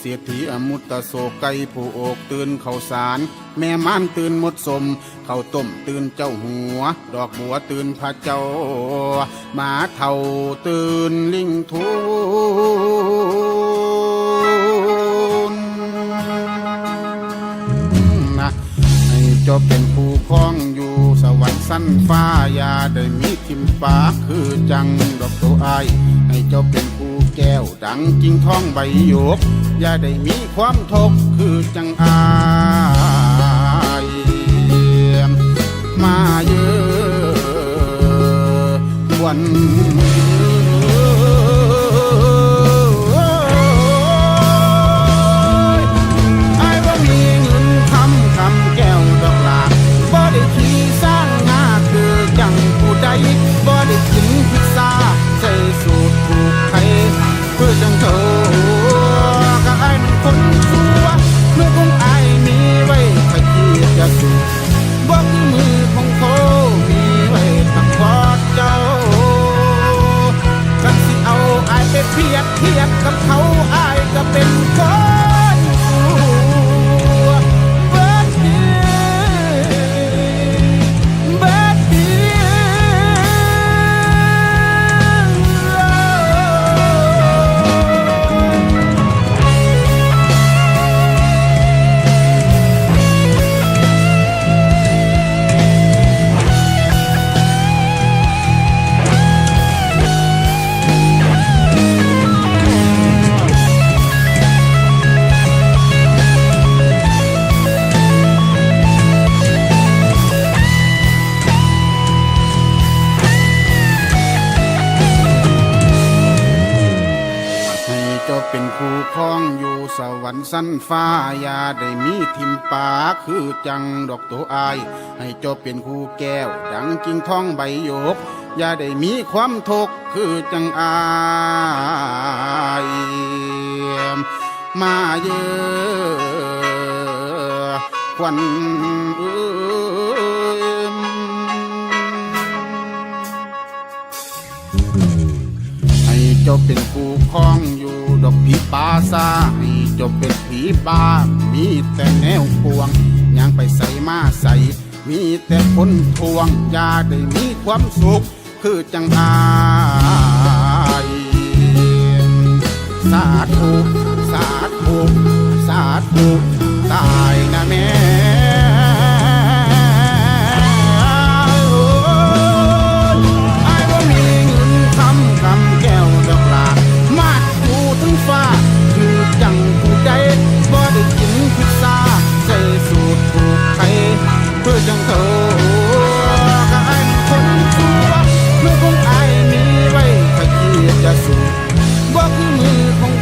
เศรษฐีอมุตโศกไก่ผู้อกตื่นเข่าสาร แม่ม่านตื่นมดสม เข่าต้มตื่นเจ้าหัว ดอกบัวตื่นพระเจ้ามาเท่าตื่นลิงทู จ้าเป็นผู้ครองอยู่สวรรค์สั้นฟ้ายาได้มีทิมฟ้าคือจังดอกตัวอายให้เจ้าเป็นผู้แก้วดังจริงท้องใบหยกอย่าได้มีความทกข์คือจังอายมาเยอะวัน เจ้าเป็นคู่ครองอยู่สวรรค์สั้นฟ้าอย่าได้มีทิมปาคือจังดอกตัวอาย ให้เจ้าเป็นคู่แก้ว ดังกิ่งทองใบหยกอย่าได้มีความทุกข์คือจังอายมาเยอะควันเอ้ย เจ้าเป็นผู้ครองอยู่ดอกผีป่าซาให้เจ้าเป็นผีบ้า มีแต่แนวปวงยังไปใส่มาใส่ มีแต่คนทวงอย่าได้มีความสุข คือจังอายสาธุสาธุสาธุตายนะแม่ คือของอายมีไว้ขยี้จะสูบว่าคือมือของ